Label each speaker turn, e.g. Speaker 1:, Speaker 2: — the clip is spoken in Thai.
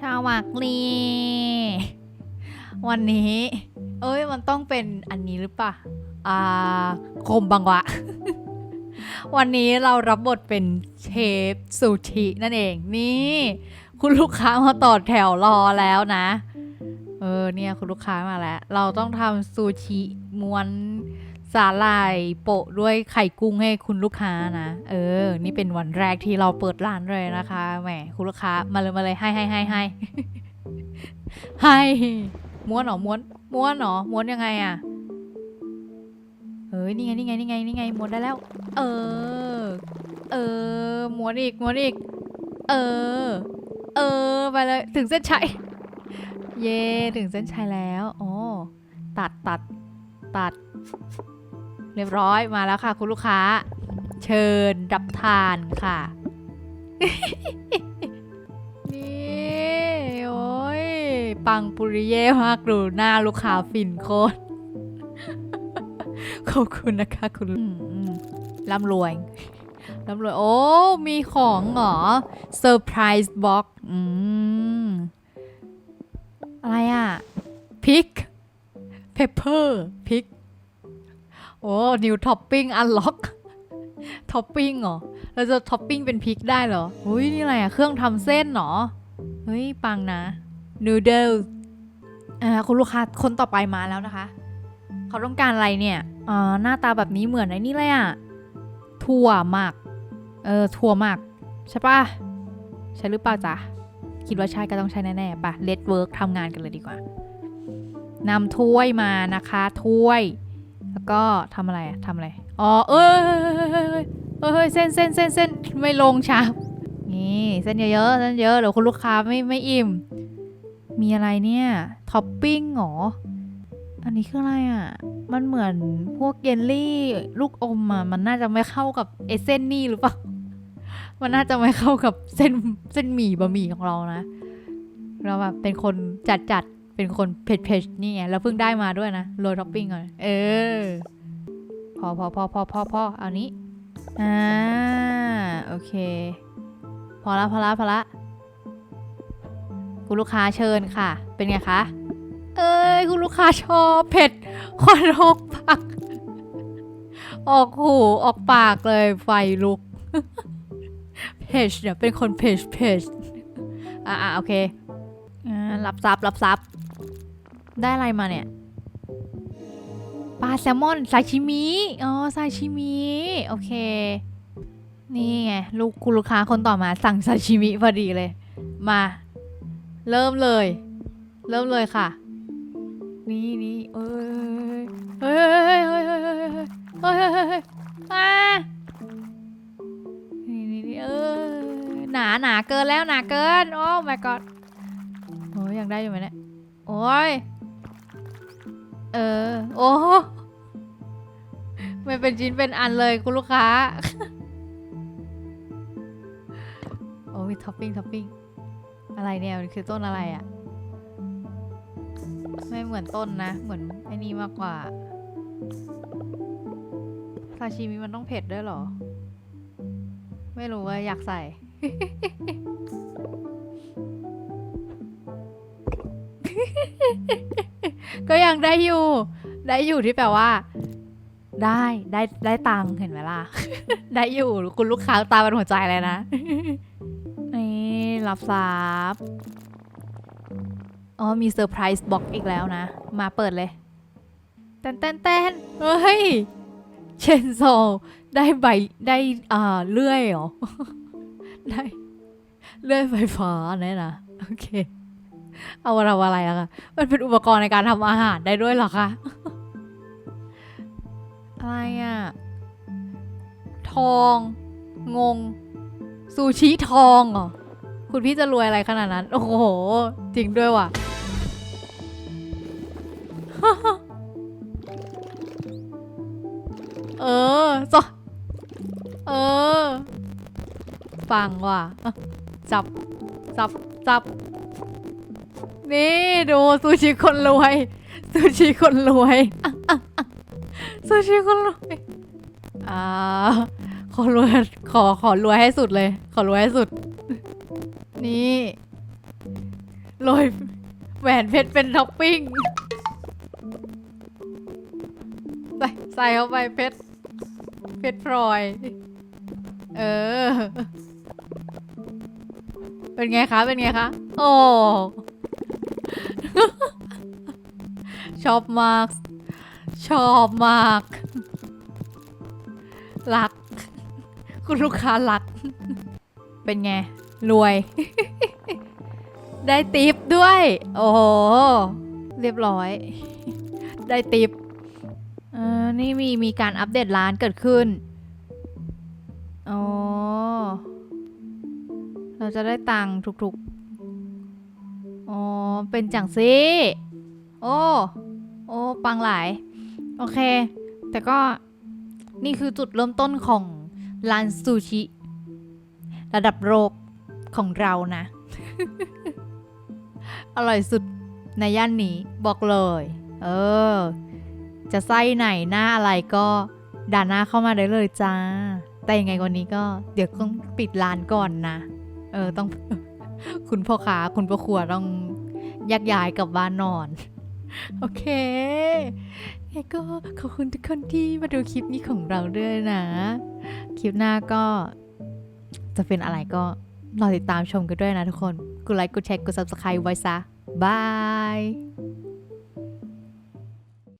Speaker 1: ชาวมักลีวันนี้ เอ้ยมันต้องเป็นอันนี้หรือเปล่าอ่าคมบังวะ วันนี้เรารับบทเป็นเชฟซูชินั่นเอง นี่ คุณลูกค้ามาต่อแถวรอแล้วนะ เออเนี่ยคุณลูกค้ามาแล้ว เราต้องทำซูชิม้วน สาหร่ายโปะด้วยไข่กุ้งให้คุณลูกค้านะ เออ นี่เป็นวันแรกที่เราเปิดร้านเลยนะคะ แหม คุณลูกค้า มาเลยมาเลย ให้ให้ให้ให้ให้ม้วนเหรอ ม้วน ม้วนเหรอ ม้วนยังไงอะเฮ้ย นี่ไง นี่ไง นี่ไง นี่ไง ม้วนได้แล้ว เออ เออ ม้วนอีก ม้วนอีก เออ เออ ไปเลย ถึงเส้นชัย เย่ถึงเส้นชัยแล้วโอ้ตัดตัดตัด เรียบร้อยมาแล้วค่ะ คุณลูกค้า เชิญรับทานค่ะ นี่โอ้ยปังปุริเย่มากดูหน้าลูกค้าฟินโคตรขอบคุณนะคะคุณร่ำรวยร่ำรวย โอ้ มีของเหรอเซอร์ไพรส์บ็อกอืม อะไรอะพริกเพปเปอร์พริก โอ้ นิวท็อปปิ้งอันล็อกท็อปปิ้งเหรอ เราจะท็อปปิ้งเป็นพริกได้เหรออุ้ยนี่อะไรอะเครื่องทำเส้นเหรอ เฮ้ย ปังนะนูเดิลอ่าคุณลูกค้าคนต่อไปมาแล้วนะคะ เขาต้องการอะไรเนี่ยอ่าหน้าตาแบบนี้เหมือนไอ้นี่เลยอะถั่วหมัก เออ ถั่วหมัก ใช่ปะใช่หรือเปล่าจ๊ะ คิดว่าใช่ก็ต้องใช่แน่ๆปะเลดเวิร์กทำงานกันเลยดีกว่านำถ้วยมานะคะ ถ้วย แล้วก็ทำอะไรอะทำอะไร อ๋อเอ้ยเอ้ยเอ้ยเอ้ยเอ้ยเส้นเส้นเส้นเส้นไม่ลงชามนี่เส้นเยอะๆเส้นเยอะเดี๋ยวคุณลูกค้าไม่ไม่อิ่ม มีอะไรเนี่ยท็อปปิ้งเหรอ อันนี้คืออะไรอะ มันเหมือนพวกเยลลี่ลูกอมอะมันน่าจะไม่เข้ากับเอเส้นนี่หรือเปล่า มันน่าจะไม่เข้ากับเส้นเส้นหมี่บะหมี่ของเรานะ เราแบบเป็นคนจัดจัด เป็นคนเผ็ดเผ็ดๆนี่ไงแล้วเพิ่งได้มาด้วยนะโรยท็อปปิ้งก่อน เออ พอพอพอพอพอพอเอานี้ อ่า โอเค พอละพอละพอละคุณลูกค้าเชิญค่ะ เป็นไงคะ เอ้ย คุณลูกค้าชอบเผ็ดควันออกปาก ออกหูออกปากเลยไฟลุกเพจเนี่ยเป็นคนเพจเพจอ่าโอเคอ่ารับซับรับซับ ได้อะไรมาเนี่ยปลาแซลมอนซาชิมิ อ๋อซาชิมิ โอเค นี่ไง ลูกคุณลูกค้าคนต่อมาสั่งซาชิมิพอดีเลย มา เริ่มเลย เริ่มเลยค่ะ นี่นี่เอ้ยเฮ้ยเฮ้ยเฮ้ยเฮ้ยเฮ้ยเฮ้ยนี่นี่เออหนาหนาเกินแล้วหนาเกิน โอ้ my god โอ้ยอยังได้อยู่ไหมเนี่ย โอ้ย เออ โอ้ไม่เป็นชิ้นเป็นอันเลยคุณลูกค้า โอ้มีท็อปปิ้งท็อปปิ้ง อะไรเนี่ย มันคือต้นอะไรอะ่ะ ไม่เหมือนต้นนะ เหมือนไอ้นี่มากกว่าซาชิมิมันต้องเผ็ดด้วยหรอ ไม่รู้ว่าอยากใส่ ก็ยังได้อยู่ ได้อยู่ที่แปลว่า ได้ได้ได้ตังค์เห็นไหมล่ะ ได้อยู่คุณลูกค้าตาเป็นหัวใจเลยนะ นี่รับทรัพย์อ๋อมีเซอร์ไพรส์บ็อกอีกแล้วนะ มาเปิดเลยเต้นเต้นเต้นเฮ้ยเชนโซได้ใบได้อ่าเลื่อยเหรอ ได้ เลื่อยไฟฟ้าเนี่ยนะ โอเค เอาทำอะไรอะคะ มันเป็นอุปกรณ์ในการทำอาหารได้ด้วยเหรอคะ อะไรอะทอง งง ซูชิทองเหรอ คุณพี่จะรวยอะไรขนาดนั้น โอ้โห จริงด้วยว่ะ เออจอเออ ฟังว่ะ จับ จับ จับ นี่ดูซูชิคนรวยซูชิคนรวยซูชิคนรวยอ่าขอรวยขอขอรวยให้สุดเลย ขอรวยให้สุด นี่โรยแหวนเพชรเป็นท็อปปิ้งใส่ใส่เข้าไปเพชรเพชรพลอย เออ เป็นไงคะ เป็นไงคะ โอ้ ชอบมาก ชอบมาก รัก คุณลูกค้ารัก เป็นไง รวย ได้ติปด้วย โอ้โห เรียบร้อย ได้ติปเออนี่มีมีการอัปเดตร้านเกิดขึ้น อ๋อ เราจะได้ตังค์ทุกๆ เป็นจังสิโอ้โอ้ปังหลาย โอเค แต่ก็นี่คือจุดเริ่มต้นของร้านซูชิ ระดับโลกของเรานะ อร่อยสุดในย่านนี้บอกเลย เออ จะไส้ไหนหน้าอะไรก็ด่าหน้าเข้ามาได้เลยจ้า แต่ยังไงวันนี้ก็เดี๋ยวต้องปิดร้านก่อนนะ เออต้อง คุณพ่อค้าคุณพ่อครัวต้อง แยักย้ายกลับบ้านนอน โอเคยังไงก็ขอบคุณทุกคนที่มาดูคลิปนี้ของเราด้วยนะ คลิปหน้าก็จะเป็นอะไรก็รอติดตามชมกันด้วยนะทุกคน กดไลค์ กดแชร์ กด subscribe ไว้ซะ บาย